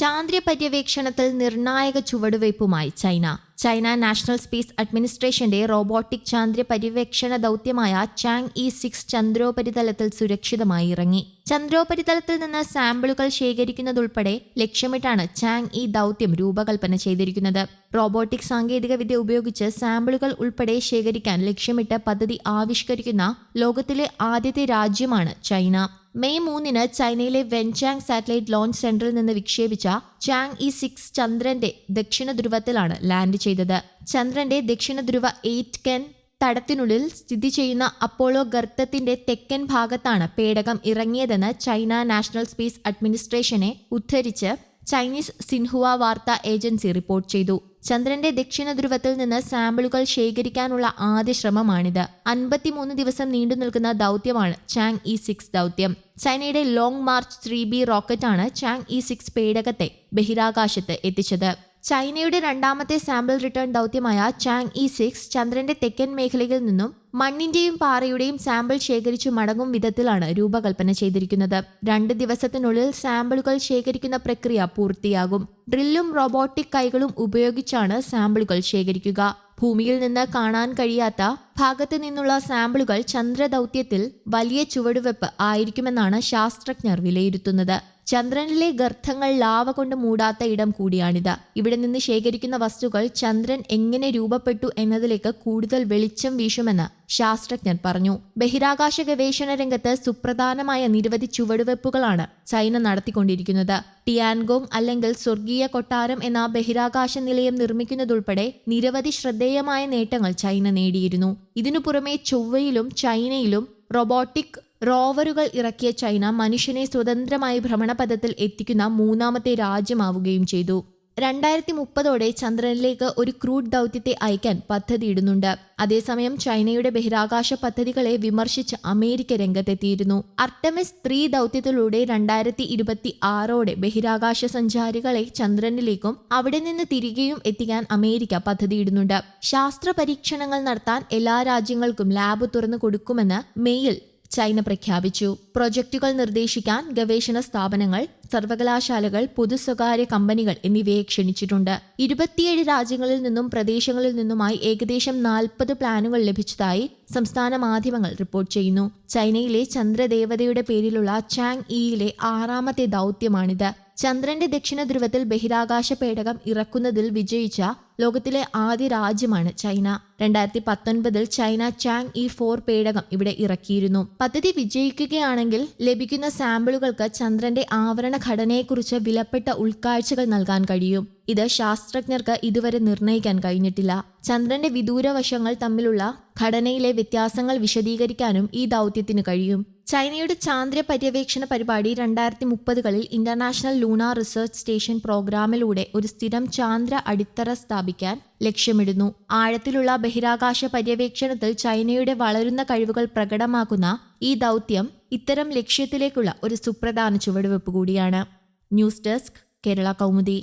ചാന്ദ്ര പര്യവേക്ഷണത്തിൽ നിർണായക ചുവടുവയ്പുമായി ചൈന. ചൈന നാഷണൽ സ്പേസ് അഡ്മിനിസ്ട്രേഷന്റെ റോബോട്ടിക് ചാന്ദ്ര പര്യവേക്ഷണ ദൗത്യമായ ചാങ് ഇ സിക്സ് ചന്ദ്രോപരിതലത്തിൽ സുരക്ഷിതമായി ഇറങ്ങി. ചന്ദ്രോപരിതലത്തിൽ നിന്ന് സാമ്പിളുകൾ ശേഖരിക്കുന്നതുൾപ്പെടെ ലക്ഷ്യമിട്ടാണ് ചാങ് ഇ ദൗത്യം രൂപകൽപ്പന ചെയ്തിരിക്കുന്നത്. റോബോട്ടിക് സാങ്കേതികവിദ്യ ഉപയോഗിച്ച് സാമ്പിളുകൾ ഉൾപ്പെടെ ശേഖരിക്കാൻ ലക്ഷ്യമിട്ട് പദ്ധതി ആവിഷ്കരിക്കുന്ന ലോകത്തിലെ ആദ്യത്തെ രാജ്യമാണ് ചൈന. മെയ് മൂന്നിന് ചൈനയിലെ വെൻചാങ് സാറ്റലൈറ്റ് ലോഞ്ച് സെന്ററിൽ നിന്ന് വിക്ഷേപിച്ച ചാങ് ഇ സിക്സ് ചന്ദ്രന്റെ ദക്ഷിണ ധ്രുവത്തിലാണ് ലാൻഡ് ചെയ്തത്. ചന്ദ്രന്റെ ദക്ഷിണ ധ്രുവ എയ്റ്റ് കെൻ തടത്തിനുള്ളിൽ സ്ഥിതി ചെയ്യുന്ന അപ്പോളോ ഗർത്തത്തിന്റെ തെക്കൻ ഭാഗത്താണ് പേടകം ഇറങ്ങിയതെന്ന് ചൈന നാഷണൽ സ്പേസ് അഡ്മിനിസ്ട്രേഷനെ ഉദ്ധരിച്ച് ചൈനീസ് സിൻഹുവ വാർത്താ ഏജൻസി റിപ്പോർട്ട് ചെയ്തു. ചന്ദ്രന്റെ ദക്ഷിണ ധ്രുവത്തിൽ നിന്ന് സാമ്പിളുകൾ ശേഖരിക്കാനുള്ള ആദ്യ ശ്രമമാണിത്. അൻപത്തിമൂന്ന് ദിവസം നീണ്ടു നിൽക്കുന്ന ദൗത്യമാണ് ചാങ് ഇ സിക്സ് ദൗത്യം. ചൈനയുടെ ലോങ് മാർച്ച് ത്രീ ബി റോക്കറ്റാണ് ചാങ് ഇ സിക്സ് പേടകത്തെ ബഹിരാകാശത്ത് എത്തിച്ചത്. ചൈനയുടെ രണ്ടാമത്തെ സാമ്പിൾ റിട്ടേൺ ദൗത്യമായ ചാങ് ഇ സിക്സ് ചന്ദ്രന്റെ തെക്കൻ മേഖലയിൽ നിന്നും മണ്ണിന്റെയും പാറയുടെയും സാമ്പിൾ ശേഖരിച്ചു മടങ്ങും വിധത്തിലാണ് രൂപകൽപ്പന ചെയ്തിരിക്കുന്നത്. രണ്ട് ദിവസത്തിനുള്ളിൽ സാമ്പിളുകൾ ശേഖരിക്കുന്ന പ്രക്രിയ പൂർത്തിയാകും. ഡ്രില്ലും റോബോട്ടിക് കൈകളും ഉപയോഗിച്ചാണ് സാമ്പിളുകൾ ശേഖരിക്കുക. ഭൂമിയിൽ നിന്ന് കാണാൻ കഴിയാത്ത ഭാഗത്തു നിന്നുള്ള സാമ്പിളുകൾ ചന്ദ്രദൗത്യത്തിൽ വലിയ ചുവടുവെപ്പ് ആയിരിക്കുമെന്നാണ് ശാസ്ത്രജ്ഞർ വിലയിരുത്തുന്നത്. ചന്ദ്രനിലെ ഗർത്തങ്ങൾ ലാവ കൊണ്ട് മൂടാത്ത ഇടം കൂടിയാണിത്. ഇവിടെ നിന്ന് ശേഖരിക്കുന്ന വസ്തുക്കൾ ചന്ദ്രൻ എങ്ങനെ രൂപപ്പെട്ടു എന്നതിലേക്ക് കൂടുതൽ വെളിച്ചം വീശുമെന്ന് ശാസ്ത്രജ്ഞർ പറഞ്ഞു. ബഹിരാകാശ ഗവേഷണ രംഗത്ത് സുപ്രധാനമായ നിരവധി ചുവടുവെപ്പുകളാണ് ചൈന നടത്തിക്കൊണ്ടിരിക്കുന്നത്. ടിയാൻഗോങ് അല്ലെങ്കിൽ സ്വർഗീയ കൊട്ടാരം എന്ന ബഹിരാകാശ നിലയം നിർമ്മിക്കുന്നതുൾപ്പെടെ നിരവധി ശ്രദ്ധേയമായ നേട്ടങ്ങൾ ചൈന നേടിയിരുന്നു. ഇതിനു പുറമെ ചൊവ്വയിലും ചൈനയിലും റോബോട്ടിക് റോവറുകൾ ഇറക്കിയ ചൈന മനുഷ്യനെ സ്വതന്ത്രമായി ഭ്രമണപഥത്തിൽ എത്തിക്കുന്ന മൂന്നാമത്തെ രാജ്യമാവുകയും ചെയ്തു. രണ്ടായിരത്തി മുപ്പതോടെ ചന്ദ്രനിലേക്ക് ഒരു ക്രൂഡ് ദൗത്യത്തെ അയക്കാൻ പദ്ധതിയിടുന്നുണ്ട്. അതേസമയം ചൈനയുടെ ബഹിരാകാശ പദ്ധതികളെ വിമർശിച്ച് അമേരിക്ക രംഗത്തെത്തിയിരുന്നു. അർട്ടമിസ് ത്രീ ദൗത്യത്തിലൂടെ രണ്ടായിരത്തി ഇരുപത്തി ആറോടെ ബഹിരാകാശ സഞ്ചാരികളെ ചന്ദ്രനിലേക്കും അവിടെ നിന്ന് തിരികെയും എത്തിക്കാൻ അമേരിക്ക പദ്ധതിയിടുന്നുണ്ട്. ശാസ്ത്ര പരീക്ഷണങ്ങൾ നടത്താൻ എല്ലാ രാജ്യങ്ങൾക്കും ലാബ് തുറന്നു കൊടുക്കുമെന്ന് മെയ്യിൽ ചൈന പ്രഖ്യാപിച്ചു. പ്രൊജക്ടുകൾ നിർദ്ദേശിക്കാൻ ഗവേഷണ സ്ഥാപനങ്ങൾ സർവകലാശാലകൾ പൊതു സ്വകാര്യ കമ്പനികൾ എന്നിവയെ ക്ഷണിച്ചിട്ടുണ്ട്. ഇരുപത്തിയേഴ് രാജ്യങ്ങളിൽ നിന്നും പ്രദേശങ്ങളിൽ നിന്നുമായി ഏകദേശം നാൽപ്പത് പ്ലാനുകൾ ലഭിച്ചതായി സംസ്ഥാന മാധ്യമങ്ങൾ റിപ്പോർട്ട് ചെയ്യുന്നു. ചൈനയിലെ ചന്ദ്രദേവതയുടെ പേരിലുള്ള ചാങ് ഇയിലെ ആറാമത്തെ ദൗത്യമാണിത്. ചന്ദ്രന്റെ ദക്ഷിണ ധ്രുവത്തിൽ ബഹിരാകാശ പേടകം ഇറക്കുന്നതിൽ വിജയിച്ച ലോകത്തിലെ ആദ്യ രാജ്യമാണ് ചൈന. രണ്ടായിരത്തി പത്തൊൻപതിൽ ചൈന ചാങ് ഇ ഫോർ പേടകം ഇവിടെ ഇറക്കിയിരുന്നു. പദ്ധതി വിജയിക്കുകയാണെങ്കിൽ ലഭിക്കുന്ന സാമ്പിളുകൾക്ക് ചന്ദ്രന്റെ ആവരണ ഘടനയെക്കുറിച്ച് വിലപ്പെട്ട ഉൾക്കാഴ്ചകൾ നൽകാൻ കഴിയും. ഇത് ശാസ്ത്രജ്ഞർക്ക് ഇതുവരെ നിർണയിക്കാൻ കഴിഞ്ഞിട്ടില്ല. ചന്ദ്രന്റെ വിദൂരവശങ്ങൾ തമ്മിലുള്ള ഘടനയിലെ വ്യത്യാസങ്ങൾ വിശദീകരിക്കാനും ഈ ദൗത്യത്തിന് കഴിയും. ചൈനയുടെ ചാന്ദ്ര പര്യവേക്ഷണ പരിപാടി രണ്ടായിരത്തി മുപ്പതുകളിൽ ഇന്റർനാഷണൽ ലൂണാർ റിസർച്ച് സ്റ്റേഷൻ പ്രോഗ്രാമിലൂടെ ഒരു സ്ഥിരം ചാന്ദ്ര അടിത്തറ സ്ഥാപിക്കാൻ ലക്ഷ്യമിടുന്നു. ആഴത്തിലുള്ള ബഹിരാകാശ പര്യവേക്ഷണത്തിൽ ചൈനയുടെ വളരുന്ന കഴിവുകൾ പ്രകടമാക്കുന്ന ഈ ദൗത്യം ഇത്തരം ലക്ഷ്യത്തിലേക്കുള്ള ഒരു സുപ്രധാന ചുവടുവെപ്പ് കൂടിയാണ്. News desk Kerala Kaumudi.